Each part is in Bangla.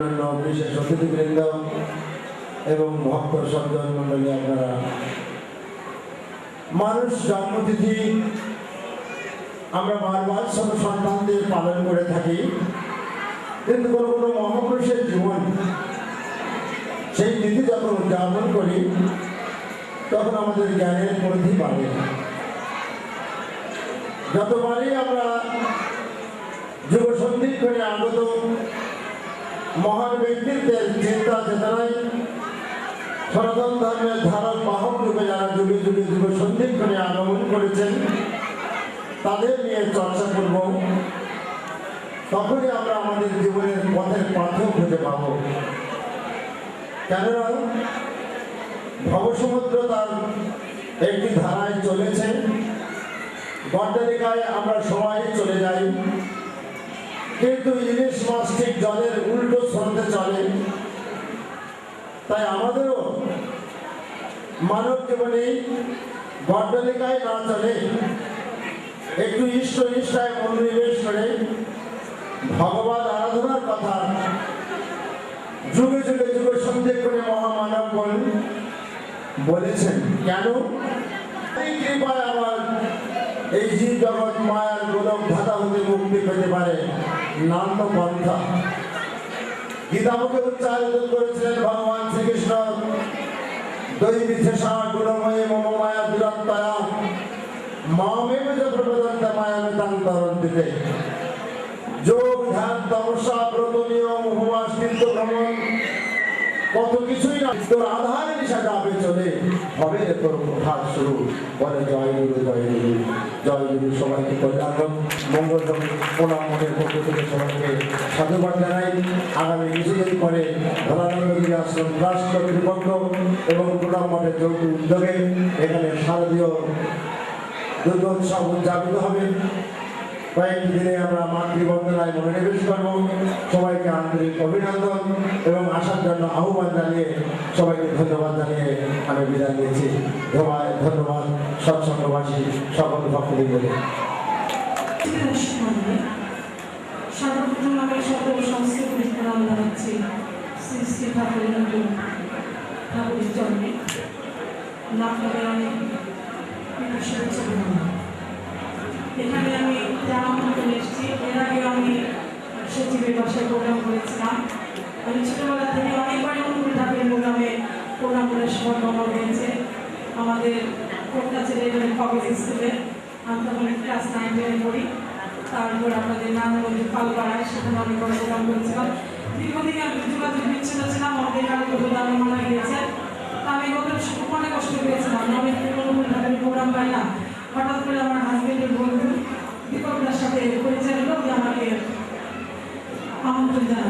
বিশেষ অতিথিবৃন্দ এবং ভক্ত সজ্জন মন্ডলী আপনারা মানুষ জন্মতিথি আমরা বারবার সব সন্তানদের পালন করে থাকি। কিন্তু কোনো কোনো মহাপুরুষের জীবন সেই তিথি যখন উদযাপন করি, তখন আমাদের জ্ঞানের পরিধি বাড়ে। যতবারই আমরা যুব সন্ধিক্ষণে আগত মহান ব্যক্তিত্বের চিন্তা চেতনায় সনাতন ধর্মের ধারক বাহক রূপে যারা যুগে যুগে যুগ সন্ধিক্ষণে আগমন করেছেন, তাদের নিয়ে চর্চা করব। তখনই আমরা আমাদের জীবনের পথের পাথর খুঁজে পাব কেননা ভবসমুদ্র তার একটি ধারায় চলেছে। গড্ডালিকায় আমরা সবাই চলে যাই। কিন্তু ইলিশ মাছ ঠিক জলের উল্টো স্রোতে চলে। তাই আমাদেরও মানব জীবনে গড্ডলিকায় না চলে। একটু ইষ্ট নিষ্ঠায় মনোনিবেশ করে ভগবান আরাধনার কথা যুগে যুগে যুগে সন্ধে করে মহামানব বলেছেন। কেন? এই কৃপায় আমার এই জীব জগৎ মায়ার গোলক ধাতা হতে মুক্তি পেতে পারে। নান্য পন্থা গীতামুখে উচ্চারিত করেছিলেন ভগবান শ্রীকৃষ্ণ। দৈবী থেসা গুণময়ী মম মায়া দুরত্তয়া মামেব যে প্রবেদন্ত মায়া মেতান্তরন্তিতে যোগ ধ্যান তপস্যা ব্রত নিয়ম, উপবাস, তীর্থ ভ্রমণ কত কিছুই না, তোর আধারে নিশা যাবে চলে। হবে তোর প্রভাত শুরু। বলে, জয় গুরু জয় গুরু। জয় গুরু, সবাইকে কল্যাণ মঙ্গল প্রণাম মনের পক্ষ থেকে সবাইকে সাধুবাদ জানাই। আগামী কিছুদিন পরে ধরানন্দগিরি আশ্রম ট্রাস্ট কর্তৃপক্ষ এবং প্রণাম মঠের যৌথ উদ্যোগে এখানে শারদীয় দুর্গোৎসব উদযাপিত হবে। কয়েকটি দিনে আমরা মাতৃবন্দনায় মনোনিবেশ করব। সবাইকে আন্তরিক অভিনন্দন এবং আসার জন্য আহ্বান জানিয়ে সবাইকে ধন্যবাদ জানিয়ে আমি বিদায় নিয়েছি। ধন্যবাদ ধন্যবাদ। সৎসঙ্গবাসী, সকল ভক্তবৃন্দকে। সর্বপ্রথম আমি সংস্কৃত ঠাকুরের জন্মে। আপনাদের অনেক শুভেচ্ছা জানাই। এখানে আমি জামামন্ত্রণ এসেছি, এর আগে আমি সচিবের বাসায় প্রোগ্রাম করেছিলাম। আমি ছোটবেলা থেকে অনেকবারই অনুকূল ঠাকুরের প্রোগ্রামে প্রোগ্রাম করে সৌভাগ্য হয়েছে। আমাদের কোটটা ছেলে এখানে কলেজ স্কুলে আমি তখন ক্লাস নাইন টেনে পড়ি। তারপর আপনাদের নারায়ণগঞ্জে পালপাড়ায় সেখানে অনেক বড় প্রোগ্রাম করেছিলাম। দীর্ঘদিন আমি যোগাযোগ বিচ্ছিন্ন ছিলাম, আমাদের কারণে প্রধান মারা গিয়েছে তা আমি খুব অনেক কষ্ট পেয়েছিলাম। আমি কোনো প্রোগ্রাম পাই না। হঠাৎ করে আমার হাজবেন্ডের বন্ধু দীপকদার সাথে যে আমাকে আমন্ত্রণ জানাবে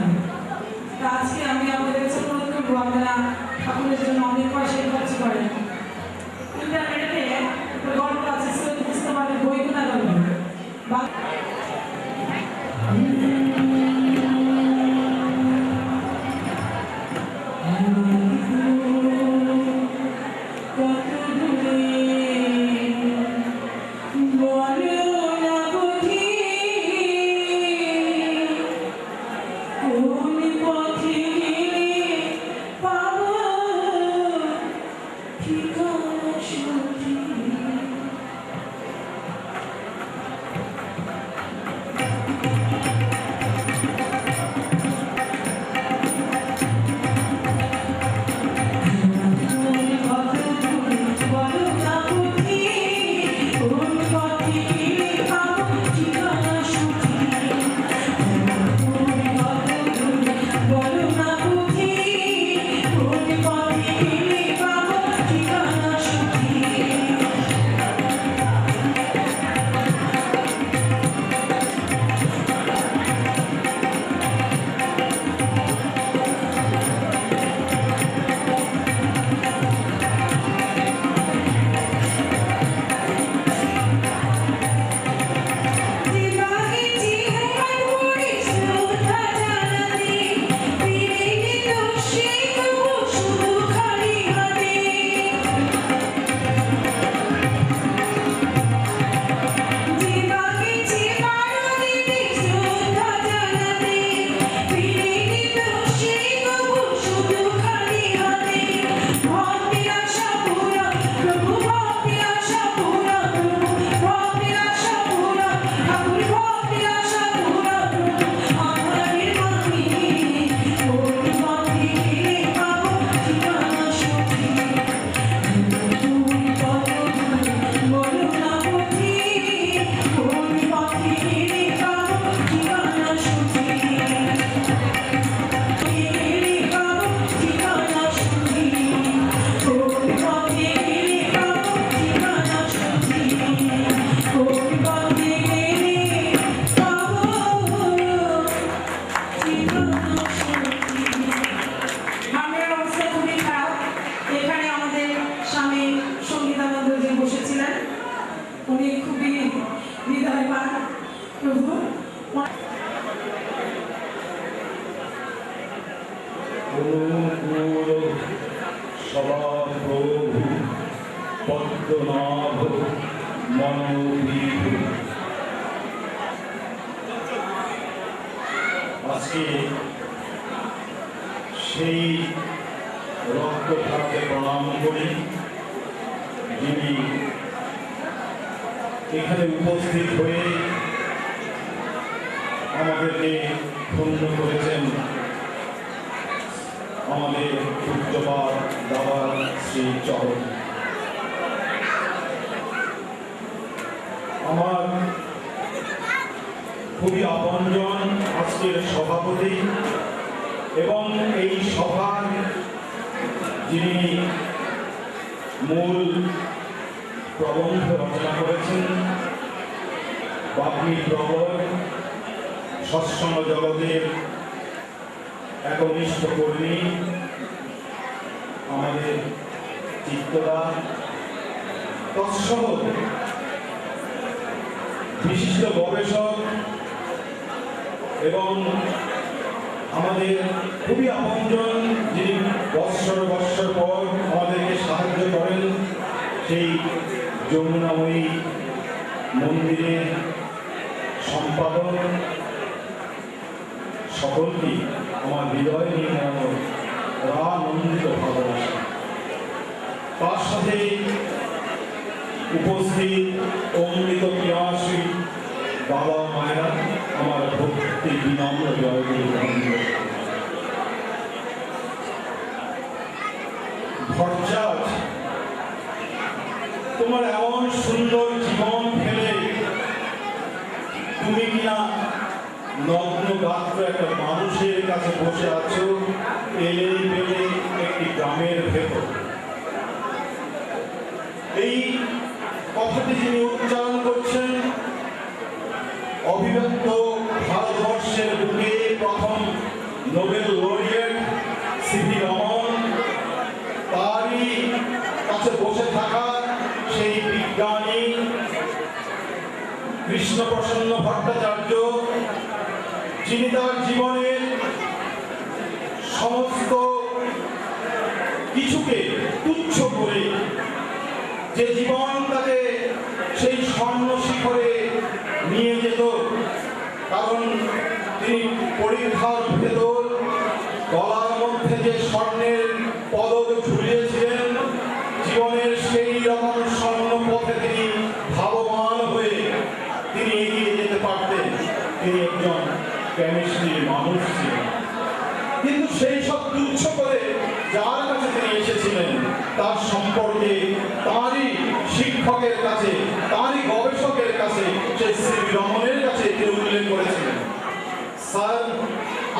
এখানে উপস্থিত হয়ে আমাদেরকে ধন্য করেছেন আমাদের পূজ্যপাত দাদার শ্রী চরণ। আমার খুবই আপনজন আজকের সভাপতি এবং এই সভার যিনি মূল প্রবন্ধ রচনা করেছেন বাগ্মী প্রবর সৎসঙ্গ জগতের একনিষ্ঠ কর্মী আমাদের চিত্তদা তৎসহ বিশিষ্ট গবেষক এবং আমাদের খুবই আপনজন যিনি বৎসর বৎসর পর আমাদেরকে সাহায্য করেন সেই যমুনাময়ী মন্দিরের সম্পাদক, সকলকে আমার হৃদয় নিয়ে নেওয়ানো রানন্দিত ভালোবাসা। তার সাথে উপস্থিত অমৃত পিয়াসী বাবা মায়েরা আমার ভক্তি বিনম্র জয় করে ভরচাজ তোমার এমন সুন্দর জীবন ফেলে তুমি কিনা নগ্ন গাত্র একটা কাছে বসে আছো এলে বেলে একটি গ্রামের ভেতর। এই কথাটি যিনি উচ্চারণ করছেন, অভিব্যক্ত ভারতবর্ষের বুকে প্রথম নোবেল লরিয়েট সিভি রমন, তারই কাছে বসে থাকা সেই বিজ্ঞানী কৃষ্ণপ্রসন্ন ভট্টাচার্য, যিনি তার জীবনের সমস্ত কিছুকে তুচ্ছ করে যে জীবন তাকে সেই স্বর্ণ শিখরে নিয়ে যেত, কারণ তিনি পরীক্ষার ভেতর গলার মধ্যে যে স্বর্ণের পদক ঝুলিয়েছিলেন জীবনের সেই রকম স্বর্ণ পথে তিনি ভাবমান হয়ে তিনি এগিয়ে যেতে পারতেন তিনি একজন কেমিস্ট্রির মানুষ ছিলেন কিন্তু সেই সব তুচ্ছ করে যার কাছে তিনি এসেছিলেন তার সম্পর্কে তারই শিক্ষকের কাছে তারই গবেষকের কাছে সেই শ্রী রমণের কাছে তিনি উল্লেখ করেছিলেন স্যার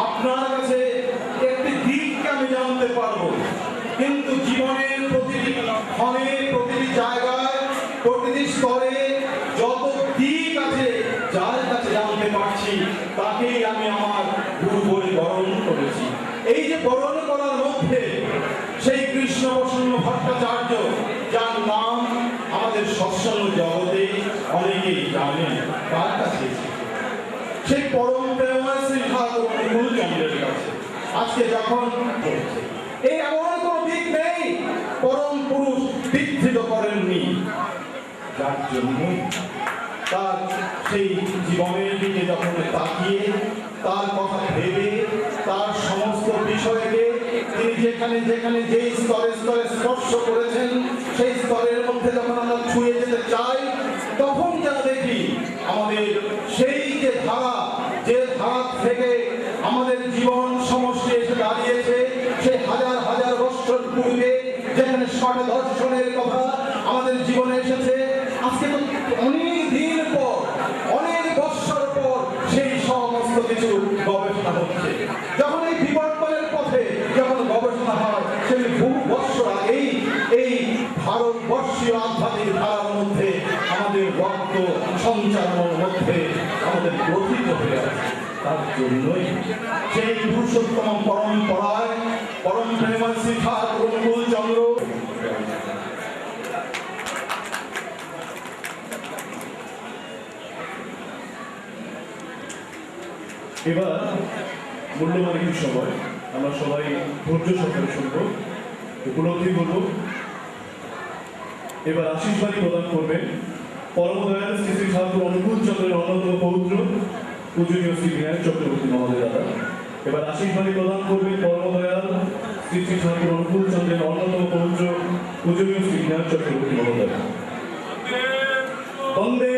আপনার কাছে একটি দিককে আমি জানতে পারব। কিন্তু জীবনের প্রতিটি ক্ষণে, প্রতিটি জায়গায়, প্রতিটি স্তরে যত দিক আছে, যার কাছে জানতে পারছি, তাকেই আমি আমার গুরু বলে বরণ করেছি। এই যে বরণ করার মধ্যে সেই কৃষ্ণ প্রসন্ন ভট্টাচার্য, যার নাম আমাদের সৎসঙ্গ জগতে অনেকেই জানেন, তার কাছে সেই পরম প্রেমময় শ্রী ঠাকুর কাছে। আজকে যখন এই এমন কোনো দিক নেই। পরম পুরুষ বিধৃত করেননি। যার জন্য তার সেই জীবনের দিকে যখন তাকিয়ে, তার কথা ভেবে, তার সমস্ত বিষয়কে তিনি যেখানে যেখানে যেই স্তরে স্তরে স্পর্শ করেছেন, সেই স্তরের মধ্যে যখন আমরা ছুঁয়ে যেতে চাই, তখন যেন দেখি আমাদের সেই যে ধারা যে ধারা থেকে সেই পুরুষোত্তম পরম্পরায় পরম চন্দ্র। এবার মূল্যবান একটু সময়, আমরা সবাই ধৈর্য সহকারে শুনব, উপলব্ধি করব। এবার আশিস বাণী প্রদান করবেন। পরমদয়াল শ্রী শ্রী ঠাকুর অনুকূল চন্দ্রের অন্যতম পৌত্র। পূজনীয় শ্রী বিনায়ক চক্রবর্তী মহোদয় দাদা এবার আশিস বাণী প্রদান করবেন পরমদয়াল শ্রী শ্রী ঠাকুর অনুকূল চন্দ্রের অন্যতম পবিত্র পূজনীয় শ্রী বিনায়ক চক্রবর্তী মহোদয়। বন্দে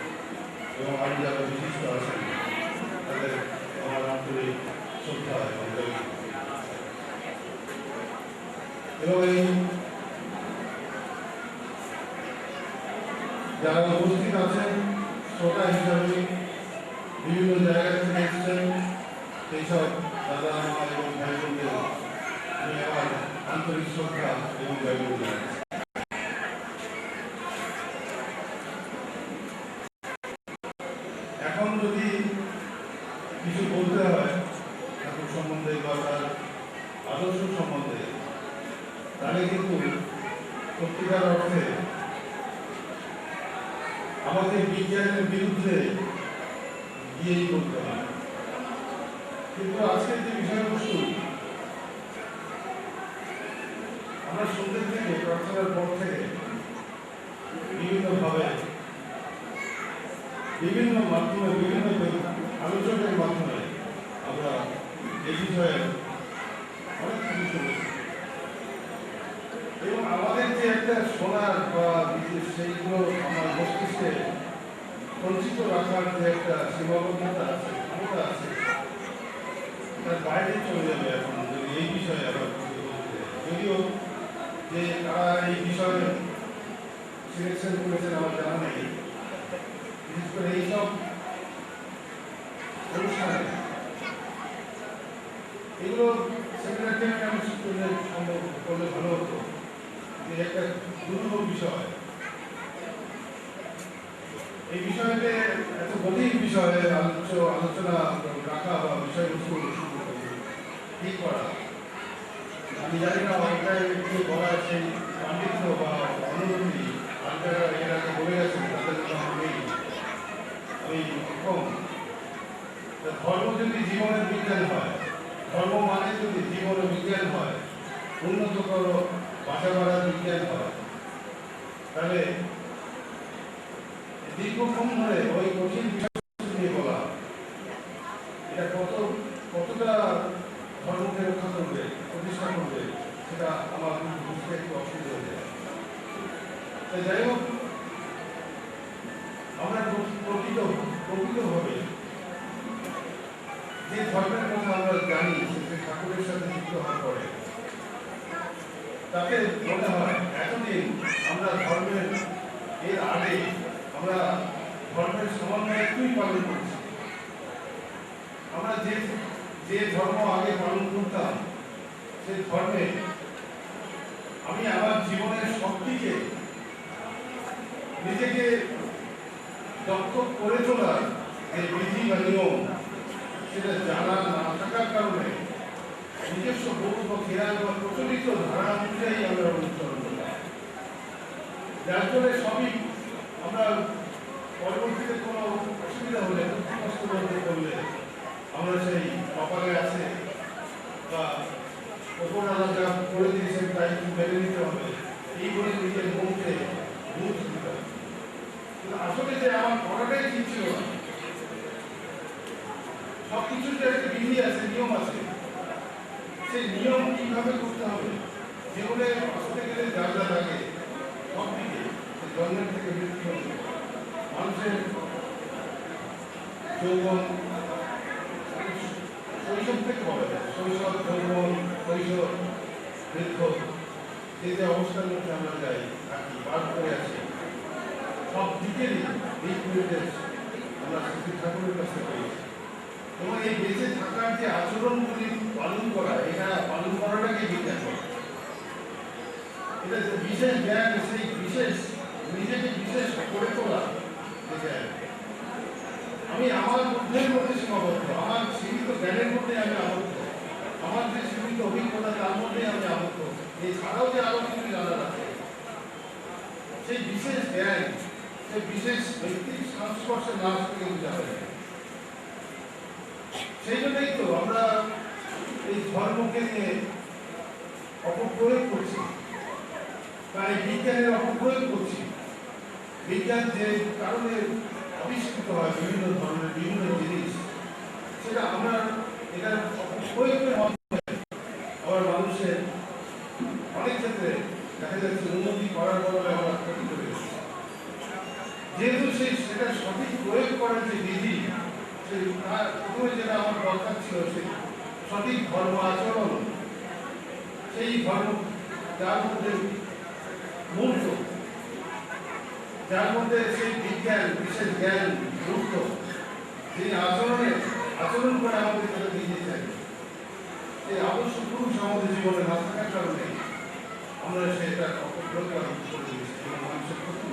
এবং আমি যারা বিশিষ্ট আছেন তাদের আমার আন্তরিক শ্রদ্ধা এবং দৈব। এবং এই যারা উপস্থিত আছেন শ্রোতা হিসাবে বিভিন্ন জায়গা থেকে এসেছেন সেই সব দাদা মা এবং ভাই বোনদের আমি আমার আন্তরিক শ্রদ্ধা এবং দৈব জানাচ্ছি এখন যদি কিছু বলতে হয় ঠাকুর সম্বন্ধে বা তার আদর্শ সম্বন্ধে তাহলে কিন্তু সত্যিকার অর্থে আমাদের বিজ্ঞানের বিরুদ্ধে গিয়েই বলতে হয় কিন্তু আজকের যে বিষয়বস্তু আমরা সন্ধ্যের থেকে প্রার্থনার পর থেকে বিভিন্নভাবে বিভিন্ন মাধ্যমে বিভিন্ন আলোচনার মাধ্যমে আমরা এই বিষয়ে অনেক কিছু এবং আমাদের যে একটা শোনার বা সেইগুলো আমার মস্তিষ্কে সঞ্চিত রাখার যে একটা সীমাবদ্ধতা আছে ক্ষমতা আছে তার বাইরে চলে যাবে এখন যদি এই বিষয়ে আবার। যদিও যে তারা এই বিষয়ে সিলেকশন করেছেন আমার জানা নেই বিশেষ করে এইসব অনুষ্ঠানে এগুলো আমি করলে সম্ভব, করলে ভালো হতো। যে একটা বিষয়। এই বিষয়তে এত গভীর বিষয়ে আলোচ আলোচনা রাখা বা বিষয়বস্তু ঠিক করা। আমি জানি না, অনেকটাই বলা সেই পাণ্ডিত্য বা অনুভূতি বলে গেছেন, তাদের আমি আমি অক্ষম ধর্ম যদি জীবনের বিজ্ঞান হয় ধর্ম মানে যদি জীবনের বিজ্ঞান হয় উন্নততর বাসা বাড়ার বিজ্ঞান হয় তাহলে দীর্ঘক্ষণ ধরে ওই কঠিন নিয়ে বলা। এটা কত, কতটা ধর্মকে রক্ষা করবে, প্রতিষ্ঠা করবে, সেটা আমার বুঝতে একটু অসুবিধা হয়ে যায়। যাই হোক, আমরা প্র- প্রকৃত, প্রকৃতভাবে যে ধর্মের কথা আমরা জানি সেটা ঠাকুরের সাথে যুক্ত হওয়ার পরে তাতে মনে হয়, এতদিন আমরা ধর্মের, এর আগে আমরা ধর্মের সমন্বয় একটুই পালন করছি? আমরা যে যে ধর্ম আগে পালন করতাম সেই ধর্মে আমি আমার জীবনের সবদিকে নিজেকে দক্ষ করে তোলার যে বিধি বা নিয়ম সেটা জানা না থাকার কারণে নিজস্ব বোধ বা প্রচলিত ধারণা অনুযায়ী আমরা অনুসরণ করতাম যার জন্য সবই আমরা পরবর্তীতে কোনো অসুবিধা হলে কষ্ট বলতে করলে আমরা সেই কপালে আছে বা ওপরওয়ালা যা করে দিয়েছেন তাই মেনে নিতে হবে। এই বলে নিজের মনকে বুঝ দিতে হবে কিন্তু আসলে যে আমার পড়াটাই ঠিক ছিল না সব কিছুর যে একটা বিধি আছে নিয়ম আছে সেই নিয়ম কীভাবে করতে হবে জীবনে আসতে গেলে যা যা লাগে সব দিকে সেই জন্মের থেকে মৃত্যু পর্যন্ত মানুষের যৌবন শৈশব থেকে বলা যায় শৈশব যৌবন কৈশোর বৃদ্ধ যে যে অবস্থার মধ্যে আমরা যাই থাকি পার করে আছি সব দিকেরই এই নির্দেশ আমরা শ্রী ঠাকুরের কাছে পেয়েছি এবং এই বেঁচে থাকার যে আচরণগুলি পালন করা এটা পালন করাটাকে বিজ্ঞান বলে। এটা যে বিশেষ জ্ঞান সেই বিশেষ নিজেকে বিশেষ করে তোলা যে জ্ঞান আমি আমার বুদ্ধির মধ্যে সীমাবদ্ধ। আমার সীমিত জ্ঞানের মধ্যে আমি আবদ্ধ। আমার যে সীমিত অভিজ্ঞতা, তার মধ্যে আমি আবদ্ধ। এছাড়াও যে আরও কিছু জানার আছে। সেই বিশেষ জ্ঞান, সেই বিশেষ ব্যক্তির সংস্পর্শে না আসতে কেউ যাবে সেই জন্যই তো আমরা এই ধর্মকে নিয়ে অপপ্রয়োগ করছি। এই বিজ্ঞানের অপপ্রয়োগ করছি। বিজ্ঞান যে কারণে আবিষ্কৃত হয় বিভিন্ন ধরনের বিভিন্ন জিনিস, সেটা আমরা মাধ্যমে আবার মানুষের অনেক ক্ষেত্রে দেখা যাচ্ছে উন্নতি করার বদলে আমরা ক্ষতি করে যেহেতু সেই সেটা সঠিক প্রয়োগ করার যে বিধি সেই তার প্রথমে যেটা আমার দরকার ছিল সেই সঠিক ধর্ম আচরণ, সেই ধর্ম যার মধ্যে মূর্ত যার মধ্যে সেই বিজ্ঞান, বিশেষ জ্ঞান যুক্ত যিনি আচরণে, আচরণ করে আমাদের তারা দিয়েছেন সেই আদর্শ পুরুষ আমাদের জীবনে না থাকার কারণে আমরা সেটা করে মানুষের ক্ষতি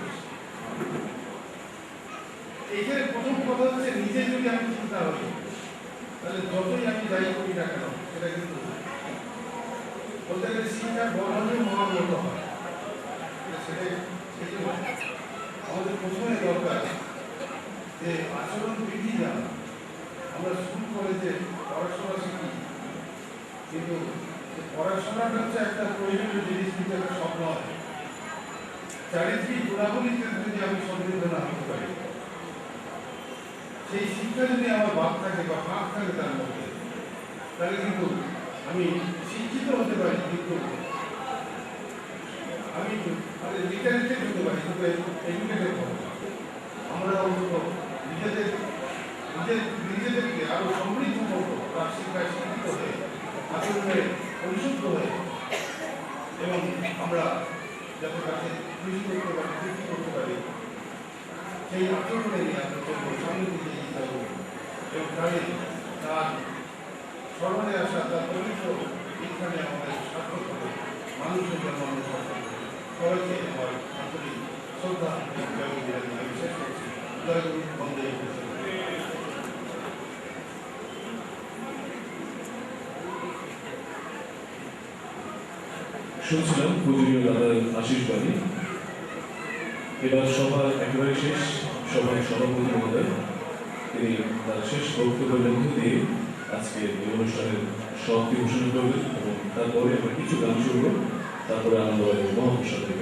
এখানে প্রথম কথা হচ্ছে নিজে যদি আমি চিন্তা করি, তাহলে যতই আমি যাই করি না কেন, সেটা কিন্তু বলতে গেলে শিক্ষার বর্ণনীয় মহামূল্য হয়। সেটা সেই জন্য আমাদের প্রথমে দরকার যে আচরণ বিধি জানা। আমরা স্কুল কলেজে পড়াশোনা শিখি। কিন্তু পড়াশোনাটা হচ্ছে একটা প্রয়োজনীয় জিনিস কিন্তু একটা স্বপ্ন হয়। চারিত্রিক গুণাবলীতে যদি আমি সমৃদ্ধ না হতে পারি, সেই শিক্ষা যদি আমার বাদ থাকে বা ফাঁক থাকে তার মধ্যে, তাহলে কিন্তু আমি শিক্ষিত হতে পারি, কিন্তু আমি কিন্তু এডুকেটেড আমরা অন্তত নিজেদের নিজের নিজেদেরকে আরও সমৃদ্ধ হয়ে হয়ে এবং আমরা যাতে তাকে করতে পারি সেই আচরণে নিয়ে আমরা চলবো তাহলে তার স্মরণে আসা তার পবিত্র এখানে আমাদের সার্থক হবে মানুষের জন্য আমরা সার্থক হবে সবাইকে আমার শেষ শুনছিলাম দাদার আশিস বাণী এবার একেবারে শেষ সভার সভাপতি মহোদয় তিনি তার শেষ বক্তব্যের মধ্য দিয়ে আজকে এই অনুষ্ঠানের সমাপ্তি ঘোষণা করবেন এবং তারপরে আমরা কিছু গান শুনব, তারপরে আনন্দ মহাপ্রসাদ।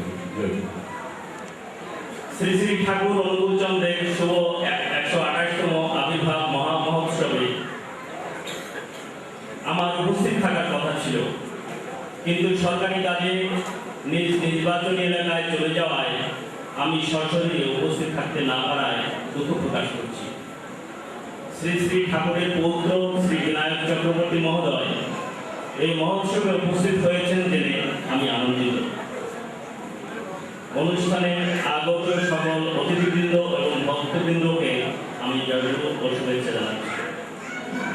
শ্রী শ্রী ঠাকুর অনুকূল শুভ একশো আঠাশতম আবির্ভাব মহা মহোৎসবে আমার উপস্থিত থাকার কথা ছিল। কিন্তু সরকারি কাজে নিজ নির্বাচনী এলাকায় চলে যাওয়ায় আমি সরাসরি উপস্থিত থাকতে না পারায় দুঃখ প্রকাশ করছি। শ্রী শ্রী ঠাকুরের পৌত্র শ্রী বিনায়ক চক্রবর্তী মহোদয় এই মহোৎসবে উপস্থিত হয়েছেন জেনে আমি আনন্দিত। অনুষ্ঠানে আগত সকল অতিথিবৃন্দ এবং ভক্তবৃন্দকে আমি শুভেচ্ছা জানাচ্ছি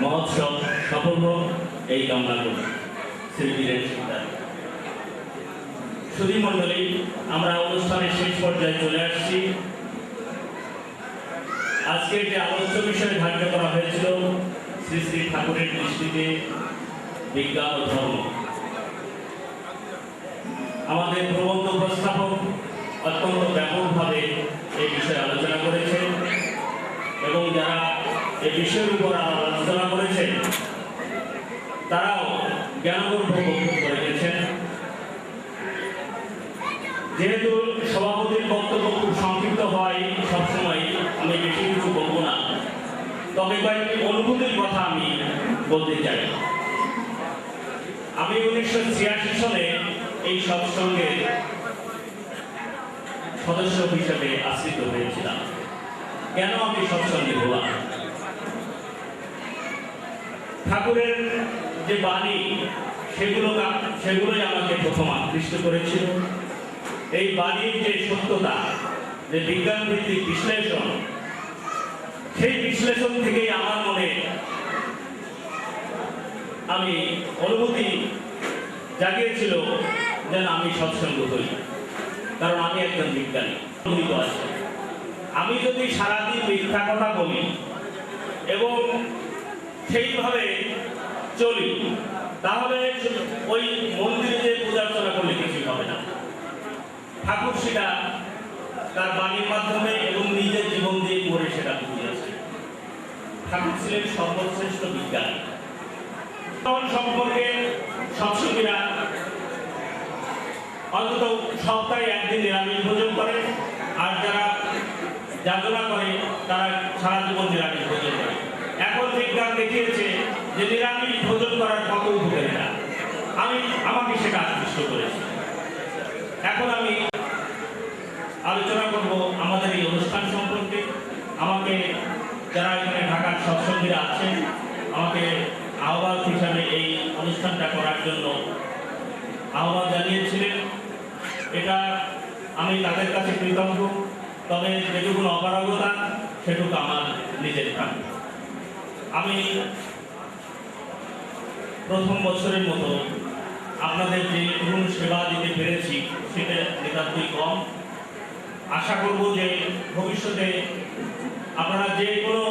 মহোৎসব সফল হোক, এই কামনা করি। মণ্ডলী, আমরা অনুষ্ঠানের শেষ পর্যায়ে চলে আসছি। আজকে যে আলোচ্য বিষয় ধার্য করা হয়েছিল, শ্রী শ্রী ঠাকুরের দৃষ্টিতে বিজ্ঞান ও ধর্ম। আমাদের প্রবন্ধ উপস্থাপক অত্যন্ত ব্যাপকভাবে এই বিষয়ে আলোচনা করেছেন এবং যারা এই বিষয়ের উপর আলোচনা করেছেন, তারাও জ্ঞানগর্ভ বক্তব্য রেখেছেন যেহেতু সভাপতির বক্তব্য খুব সংক্ষিপ্ত হয়, সবসময় আমি বেশি কিছু বলব না। তবে কয়েকটি অনুভূতির কথা আমি বলতে চাই। আমি উনিশশো ছিয়াশি সালে এই সৎসঙ্গের সদস্য হিসেবে আশ্রিত হয়েছিলাম। কেন আমি সৎসঙ্গে হলাম? ঠাকুরের যে বাণী, সেগুলো সেগুলোই আমাকে প্রথম আকৃষ্ট করেছিল। এই বাণীর যে সত্যতা, যে বিজ্ঞান ভিত্তিক বিশ্লেষণ, সেই বিশ্লেষণ থেকেই আমার মনে আমি অনুভূতি জাগিয়েছিল যেন আমি সৎসঙ্গ হই। কারণ আমি একজন বিজ্ঞানী আছে আমি যদি সারাদিন মিথ্যা কথা বলি এবং সেইভাবে চলি, তাহলে ওই মন্দিরে যে পূজা অর্চনা করলে কিছুই হবে না। ঠাকুর সেটা তার বাণীর মাধ্যমে এবং নিজের জীবন দিয়ে করে সেটা বুঝিয়েছে। ঠাকুর ছিলেন সর্বশ্রেষ্ঠ বিজ্ঞানী। সম্পর্কে সৎসঙ্গীরা অন্তত সপ্তাহে একদিন নিরামিষ ভোজন করে, আর যারা যাতনা করে, তারা সারা জীবন নিরামিষ ভোজন করে। এখন বিজ্ঞান দেখিয়েছে যে নিরামিষ ভোজন করার কত উপকারিতা আমি, আমাকে সেটা আকৃষ্ট করেছি। এখন আমি আলোচনা করব আমাদের এই অনুষ্ঠান সম্পর্কে। আমাকে যারা এখানে ঢাকার সৎসঙ্গীরা আছেন, আমাকে আহ্বায়ক হিসাবে এই অনুষ্ঠানটা করার জন্য আহ্বান এটা আমি তাদের কাছে কৃতজ্ঞ। তবে যেটুকু অপারগতা সেটুকু আমার নিজের প্রাণ আমি প্রথম বছরের মতো আপনাদের যে করুণ সেবা দিতে পেরেছি, সেটা নিতান্তই কম। আশা করব যে ভবিষ্যতে আপনারা যে কোনো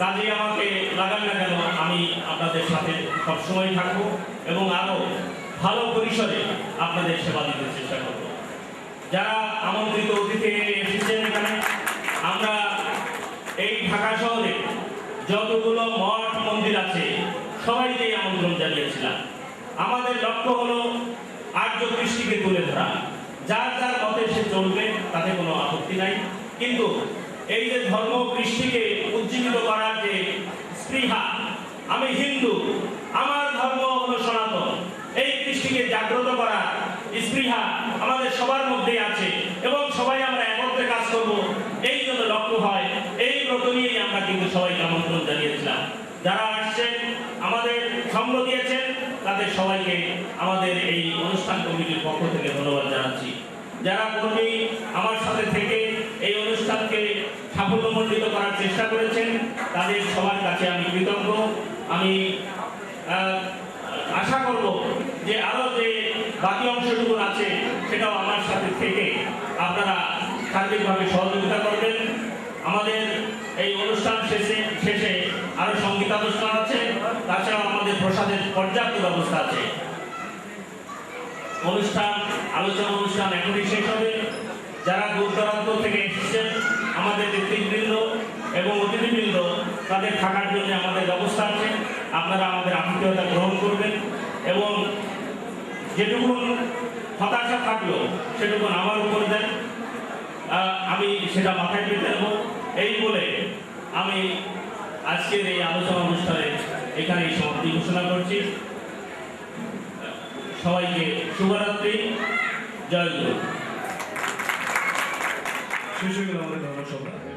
কাজে আমাকে লাগান না কেন, আমি আপনাদের সাথে সবসময় থাকব এবং আরও ভালো পরিসরে আপনাদের সেবা দিতে চেষ্টা করব। যারা আমন্ত্রিত অতিথি এসেছেন এখানে, আমরা এই ঢাকা শহরে যতগুলো মঠ মন্দির আছে, সবাইকেই আমন্ত্রণ জানিয়েছিলাম। আমাদের লক্ষ্য হলো আর্য কৃষ্টিকে তুলে ধরা। যার যার মতে সে চলবে, তাতে কোনো আপত্তি নাই। কিন্তু এই যে ধর্ম কৃষ্টিকে উজ্জীবিত করার যে স্পৃহা, আমি হিন্দু, আমার ধর্ম হলো সনাতন এই কৃষ্টিকে জাগ্রত করা স্পৃহা আমাদের সবার মধ্যেই আছে এবং সবাই আমরা একত্রে কাজ করব। এই জন্য লক্ষ্য হয়, এই ব্রত নিয়েই আমরা কিন্তু সবাইকে আমন্ত্রণ জানিয়েছিলাম। যারা আসছেন, আমাদের সঙ্গ দিয়েছেন, তাদের সবাইকে আমাদের এই অনুষ্ঠান কমিটির পক্ষ থেকে ধন্যবাদ জানাচ্ছি। যারা কর্মী আমার সাথে থেকে এই অনুষ্ঠানকে সাফল্যমণ্ডিত করার চেষ্টা করেছেন, তাদের সবার কাছে আমি কৃতজ্ঞ। আমি আশা করব যে আরও যে বাকি অংশটুকু আছে সার্বিকভাবে সহযোগিতা করবেন। আমাদের এই অনুষ্ঠান শেষে শেষে আরও সঙ্গীতানুষ্ঠান আছে, তাছাড়াও আমাদের প্রসাদের পর্যাপ্ত ব্যবস্থা আছে। অনুষ্ঠান, আলোচনা অনুষ্ঠান এখনই শেষ হবে। যারা দূর দূরান্ত থেকে এসেছেন, আমাদের নেতৃবৃন্দ এবং অতিথিবৃন্দ, তাদের থাকার জন্য আমাদের ব্যবস্থা আছে। আপনারা আমাদের আতিথেয়তা গ্রহণ করবেন এবং যেটুকু হতাশা থাকল সেটুকু আমার উপর দেন। আমি সেটা মাথায় পেতে নেব এই বলে আমি আজকের এই আলোচনা অনুষ্ঠানে এখানে সমাপ্তি ঘোষণা করছি। সবাইকে শুভরাত্রি। জয় গুরু। গেল আমাদের ধর্মসভা